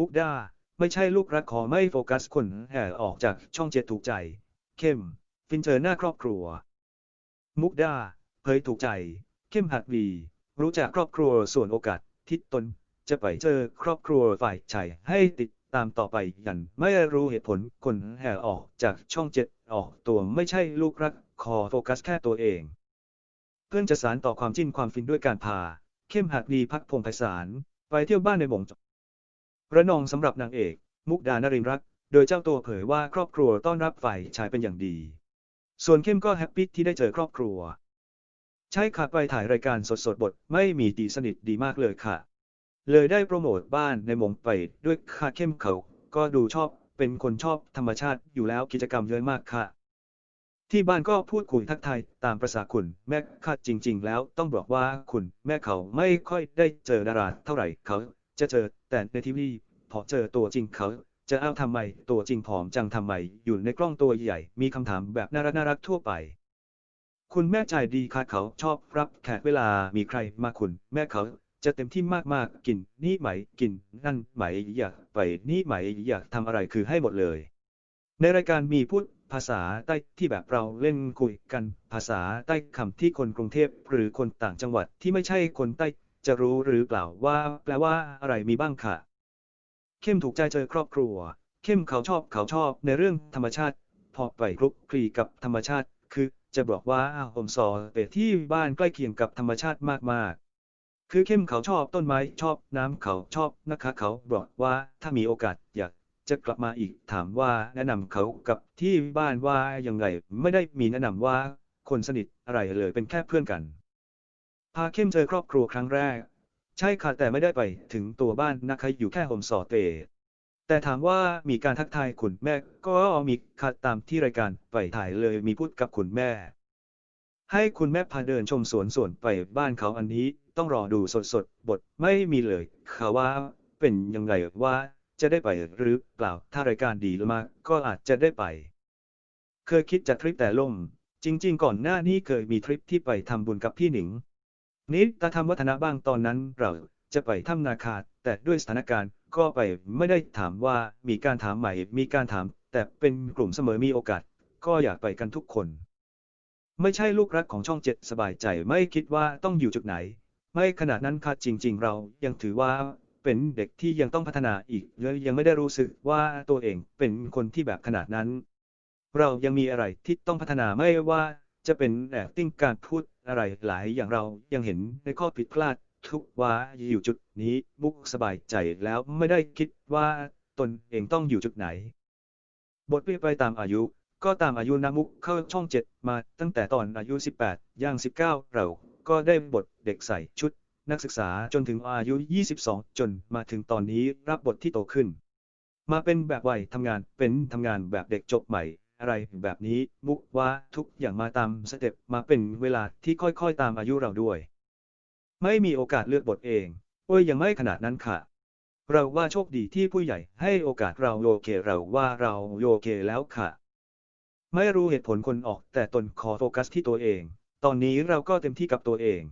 มุกดา ไม่ใช่ลูกรักขอไม่โฟกัสคนแห่ออกจากช่องเจ็ดถูกใจ เข้ม ฟินเจอหน้าครอบครัว มุกดาเผยถูกใจ เข้มหักดีรู้จักครอบครัวส่วนโอกาสที่ตน จะไปเจอครอบครัวฝ่ายชายให้ติดตามต่อไปยันไม่รู้เหตุผลคนแห่ออกจากช่องเจ็ดออกตัวไม่ใช่ลูกรักขอโฟกัสแค่ตัวเอง เพื่อนจะสารต่อความจิ้นความฟินด้วยการพา เข้มหักดีพักพงไพศาลไปเที่ยวบ้านในหมงจ ระนองสำหรับนางเอก มุกดานรินรัก โดยเจ้าตัวเผยว่าครอบครัวต้อนรับฝ่ายชายเป็นอย่างดี ส่วนเข้มก็แฮปปี้ที่ได้เจอครอบครัว ใช่ค่ะไปถ่ายรายการสดๆบทไม่มีตีสนิทดีมากเลยค่ะ เลยได้โปรโมทบ้านในมงไปด้วยค่ะเข้มเขาก็ดูชอบเป็นคนชอบธรรมชาติอยู่แล้วกิจกรรมเยอะมากค่ะ ที่บ้านก็พูดคุยทักทายตามประษาคุณแม่ค่ะจริง ๆ แล้วต้องบอกว่าคุณแม่เขาไม่ค่อยได้เจอดาราเท่าไหร่เขา จะเจอ แต่ในทีวีพอเจอตัวจริงเขา จะเอาทำไม ตัวจริงผอมจังทำไม อยู่ในกล้องตัวใหญ่ มีคำถามแบบน่ารักน่ารักทั่วไป คุณแม่ใจดีค่ะเขาชอบรับแขกเวลามีใครมาคุณ แม่เขาจะเต็มที่มากๆ กินนี่ไหม กิน นั่นไหม อยากไปนี่ไหม อยากทำอะไรคือให้หมดเลย ในรายการมีพูดภาษาใต้ที่แบบเราเล่นคุยกัน ภาษาใต้คำที่คนกรุงเทพหรือคนต่างจังหวัดที่ไม่ใช่คนใต้ จะรู้หรือเปล่าว่า แปลว่าอะไรมีบ้างค่ะ เข้มถูกใจเจอครอบครัว เข้มเขาชอบเขาชอบในเรื่องธรรมชาติ พอไปคลุกคลีกับธรรมชาติ คือจะบอกว่าผมสอเปที่บ้านใกล้เคียงกับธรรมชาติมากๆ คือเข้มเขาชอบต้นไม้ชอบน้ำเขาชอบนะคะเขาบอกว่าถ้ามีโอกาสอยากจะกลับมาอีกถามว่าแนะนำเขากับที่บ้านว่าอย่างไรไม่ได้มีแนะนำว่าคนสนิทอะไรเลยเป็นแค่เพื่อนกัน พาเข้มเจอครอบครัวครั้งแรก ใช่ค่ะแต่ไม่ได้ไปถึงตัวบ้านนะคะอยู่แค่โฮมสอเตแต่ถามว่ามีการทักทายคุณแม่ ก็มีค่ะตามที่รายการไปถ่ายเลยมีพูดกับคุณแม่ ให้คุณแม่พาเดินชมสวนสวนไปบ้านเขาอันนี้ต้องรอดูสดๆ บทไม่มีเลยค่ะว่าเป็นยังไงว่าจะได้ไปหรือเปล่าถ้ารายการดีมากก็อาจจะได้ไป เคยคิดจะทริปแต่ล่ม จริง ๆ ก่อนหน้านี้เคยมีทริปที่ไปทำบุญกับพี่หนิง นิตาธรรมวัฒนะบ้างตอนนั้นเราจะไปถ้ำนาคา แต่ด้วยสถานการณ์ก็ไปไม่ได้ถามว่ามีการถามใหม่ มีการถาม แต่เป็นกลุ่มเสมอมีโอกาส ก็อยากไปกันทุกคน ไม่ใช่ลูกรักของช่องเจ็ดสบายใจไม่คิดว่าต้องอยู่จุดไหน ไม่ขนาดนั้นค่ะจริง ๆ เรายังถือว่าเป็นเด็กที่ยังต้องพัฒนาอีกและยังไม่ได้รู้สึกว่าตัวเองเป็นคนที่แบบขนาดนั้น เรายังมีอะไรที่ต้องพัฒนาไม่ว่า จะเป็นแอบติ้งการพูดอะไรหลายอย่างเรายังเห็นในข้อผิดพลาดทุกว่าอยู่จุดนี้มุกสบายใจแล้วไม่ได้คิดว่าตนเองต้องอยู่จุดไหน บทเปลี่ยนไปตามอายุ ก็ตามอายุนะมุกเข้าช่องเจ็ดมาตั้งแต่ตอนอายุ 18 ย่าง 19 เราก็ได้บทเด็กใส่ชุด นักศึกษาจนถึงอายุ 22 จนมาถึงตอนนี้รับบทที่โตขึ้น มาเป็นแบบวัยทำงานเป็นทำงานแบบเด็กจบใหม่ อะไรแบบนี้ มุกว่าทุกอย่างมาตามสเต็ปมาเป็นเวลาที่ค่อยๆตามอายุเราด้วย ไม่มีโอกาสเลือกบทเองโอ้ยยังไม่ขนาดนั้นค่ะ เราว่าโชคดีที่ผู้ใหญ่ให้โอกาสเราโอเคเราว่าเราโอเคแล้วค่ะ ไม่รู้เหตุผลคนออก แต่ตนขอโฟกัสที่ตัวเอง ตอนนี้เราก็เต็มที่กับตัวเอง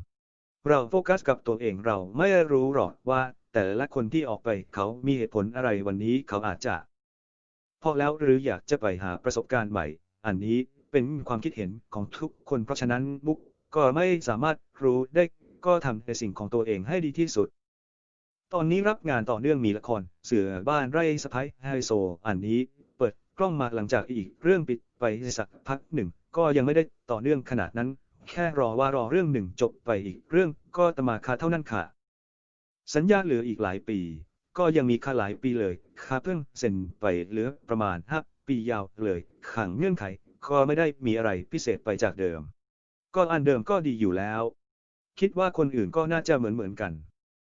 เราโฟกัสกับตัวเองเราไม่รู้หรอกว่าแต่ละคนที่ออกไปเขามีเหตุผลอะไรวันนี้เขาอาจจะ พอแล้วหรืออยากจะไปหาประสบการณ์ใหม่ อันนี้เป็นความคิดเห็นของทุกคนเพราะฉะนั้นมุกก็ไม่สามารถรู้ได้ก็ทำในสิ่งของตัวเองให้ดีที่สุด ตอนนี้รับงานต่อเนื่องมีละคร เสือบ้านไร่สะพ้ายไฮโซ อันนี้เปิดกล้องมาหลังจากอีกเรื่องปิดไปสักพักหนึ่ง ก็ยังไม่ได้ต่อเนื่องขนาดนั้น แค่รอว่ารอเรื่องหนึ่งจบไปอีกเรื่องก็ตมาคาเท่านั้นค่ะ สัญญาเหลืออีกหลายปี ก็ยังมีค่าหลายปีเลยค่าเพิ่งเซ็นไปเหลือประมาณ 5 ปียาวเลยขังเงื่อนไขก็ไม่ได้มีอะไรพิเศษไปจากเดิม ก็อันเดิมก็ดีอยู่แล้ว คิดว่าคนอื่นก็น่าจะเหมือนเหมือนกัน